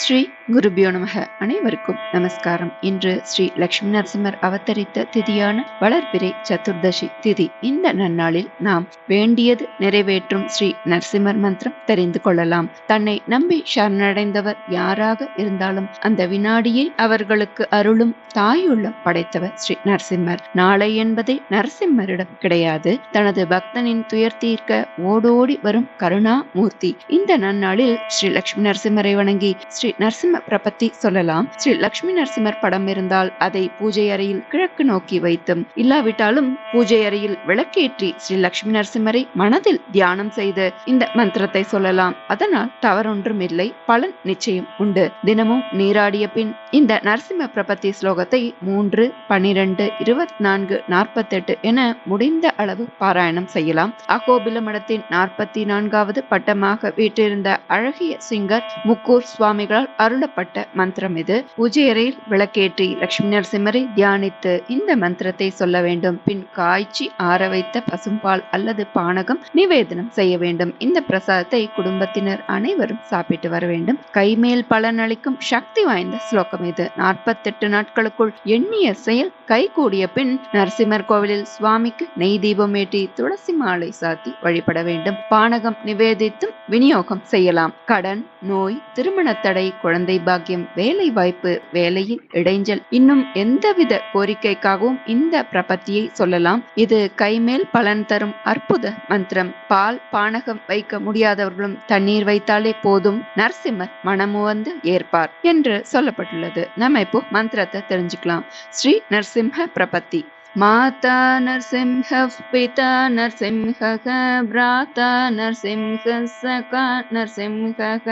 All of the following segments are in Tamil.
ஸ்ரீ குருபியோ நமக. அனைவருக்கும் நமஸ்காரம். இன்று ஸ்ரீ லட்சுமி நரசிம்மர் அவதரித்த திதியான வளர்பிறை சதுர்தசி திதி. இந்த நன்னாளில் நாம் வேண்டியது நிறைவேற்றும் ஸ்ரீ நரசிம்மர் மந்திரம் தெரிந்து கொள்ளலாம். தன்னை நம்பி சரணடைந்தவர் யாராக இருந்தாலும் அந்த வினாடியில் அவர்களுக்கு அருளும் தாயுள்ளம் படைத்தவர் ஸ்ரீ நரசிம்மர். நாளை என்பதே நரசிம்மரிடம் கிடையாது. தனது பக்தனின் துயர் தீர்க்க ஓடோடி வரும் கருணா மூர்த்தி இந்த நன்னாளில் ஸ்ரீ லட்சுமி நரசிம்மரை வணங்கி ஸ்ரீ நரசிம்ம பத்தி சொல்லலாம். ஸ்ரீ லக்ஷ்மி நரசிம்மர் படம் இருந்தால் அதை பூஜை அறையில் கிழக்கு நோக்கி வைத்தும் இல்லாவிட்டாலும் பூஜை அறையில் விளக்கேற்றி ஸ்ரீ லக்ஷ்மி நரசிம்மரை மனதில் தியானம் செய்து இந்த மந்திரத்தை சொல்லலாம். அதனால் தவறொன்றும் இல்லை பலன் நிச்சயம் உண்டு. தினமும் நீராடிய பின் இந்த நரசிம்ம பிரபத்தி ஸ்லோகத்தை மூன்று பனிரெண்டு இருபத்தி நான்கு நாற்பத்தெட்டு என முடிந்த அளவு பாராயணம் செய்யலாம். அகோபில மடத்தின் நாற்பத்தி நான்காவது பட்டமாக வீற்றிருந்த அழகிய சிங்கர் முக்கூர் சுவாமிகள் சுவாமிகளால் அருளப்பட்ட மந்திரம் இது. பூஜை விளக்கேற்றி லட்சுமி நரசிம்மரை தியானித்து இந்த மந்திரத்தை சொல்ல வேண்டும். பின் காய்ச்சி ஆற வைத்த பசும்பால் அல்லது பானகம் நிவேதனம் செய்ய வேண்டும். இந்த பிரசாதத்தை குடும்பத்தினர் அனைவரும் சாப்பிட்டு வர வேண்டும். கைமேல் பலனளிக்கும் சக்தி வாய்ந்த ஸ்லோகம் இது. நாற்பத்தெட்டு நாட்களுக்குள் எண்ணிய செயல் கைகூடிய பின் நரசிம்மர் கோவிலில் சுவாமிக்கு நெய் தீபம் ஏற்றி துளசி மாலை சாத்தி வழிபட வேண்டும். பானகம் நிவேதித்தும் விநியோகம் செய்யலாம். கடன் நோய் திருமண தடை குழந்தை பாக்கியம் வேலை வாய்ப்பு வேலையின் இடைஞ்சல். இன்னும் எந்தவித கோரிக்கைக்காகவும் இந்த பிரபத்தியை சொல்லலாம். இது கைமேல் பலன் தரும் அற்புத மந்திரம். பால் பானகம் வைக்க முடியாதவர்களும் தண்ணீர் வைத்தாலே போதும். நரசிம்மர் மனமுவந்து ஏற்பார் என்று சொல்லப்பட்டுள்ளது. நம்ம இப்போ மந்திரத்தை தெரிஞ்சுக்கலாம். ஸ்ரீ நரசிம்ம பிரபத்தி. माता नरसिंहः पिता नरसिंहः भ्राता नरसिंहः सखा नरसिंहः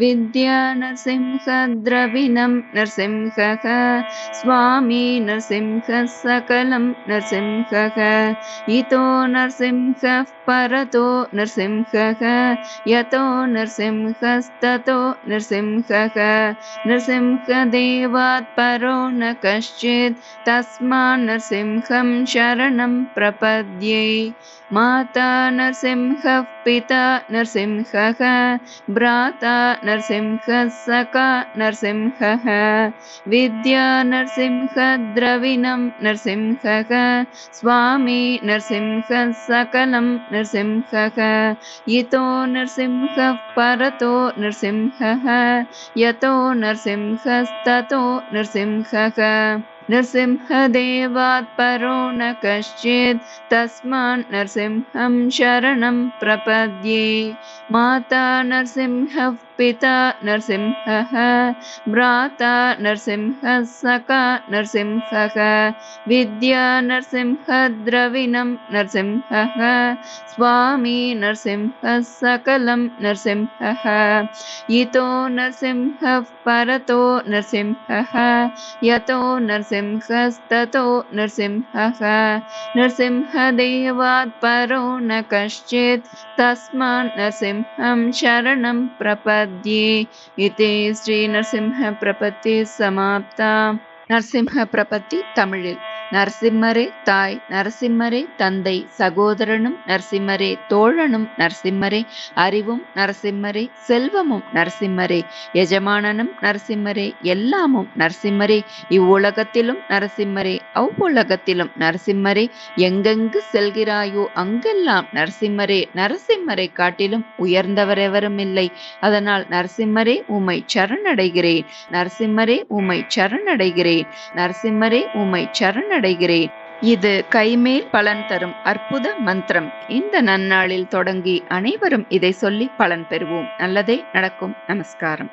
विद्या नरसिंह द्रविणं नरसिंहः स्वामी नरसिंहः सकलं नरसिंहः इतो नरसिंहः परतो नरसिंहः यतो नरसिंहस्ततो नरसिंहः नरसिंहदेवात् परो न कश्चित् तस्मान् नरसिंहं शरणं प्रपद्ये। माता नरसिंहः पिता नरसिंहः भ्राता नरसिंहः सखा नरसिंहः विद्या नरसिंहद्रविणं नरसिंहः स्वामी नरसिंहः सकलं नरसिंहः इतो नरसिंहः परतो नरसिंहः यतो नरसिंहस्ततो नरसिंहः नरसिंहदेवात् परो न कश्चित् तस्मान् नरसिंहं शरणं प्रपद्ये माता नरसिंहः, पिता नरसिंहः, भ्राता नरसिंहः, सखा नरसिंहः, विद्या नरसिंहद्रविणं नरसिंहः, स्वामी नरसिंहः, सकलं नरसिंहः, इतो नरसिंहः, परतो नरसिंहः, यतो नरसिंहस्ततो नरसिंहः नरसिंहदेवात् परो न कश्चित् तस्मान् नरसिंहं। शरणं प्रपद्ये इति श्रीनरसिंहप्रपत्ति समाप्ता நரசிம்ம பிரபத்தி தமிழில் நரசிம்மரே தாய் நரசிம்மரே தந்தை சகோதரனும் நரசிம்மரே தோழனும் நரசிம்மரே அறிவும் நரசிம்மரே செல்வமும் நரசிம்மரே எஜமானனும் நரசிம்மரே எல்லாமும் நரசிம்மரே இவ்வுலகத்திலும் நரசிம்மரே அவ்வுலகத்திலும் நரசிம்மரே எங்கெங்கு செல்கிறாயோ அங்கெல்லாம் நரசிம்மரே நரசிம்மரை காட்டிலும் உயர்ந்தவர் எவரும் இல்லை. அதனால் நரசிம்மரே உம்மை சரணடைகிறேன். நரசிம்மரே உம்மை சரணடைகிறேன். நரசிம்மரே உமை சரணடைகிறேன். இது கைமேல் பலன் தரும் அற்புத மந்திரம். இந்த நன்னாளில் தொடங்கி அனைவரும் இதை சொல்லி பலன் பெறுவோம். நல்லதே நடக்கும். நமஸ்காரம்.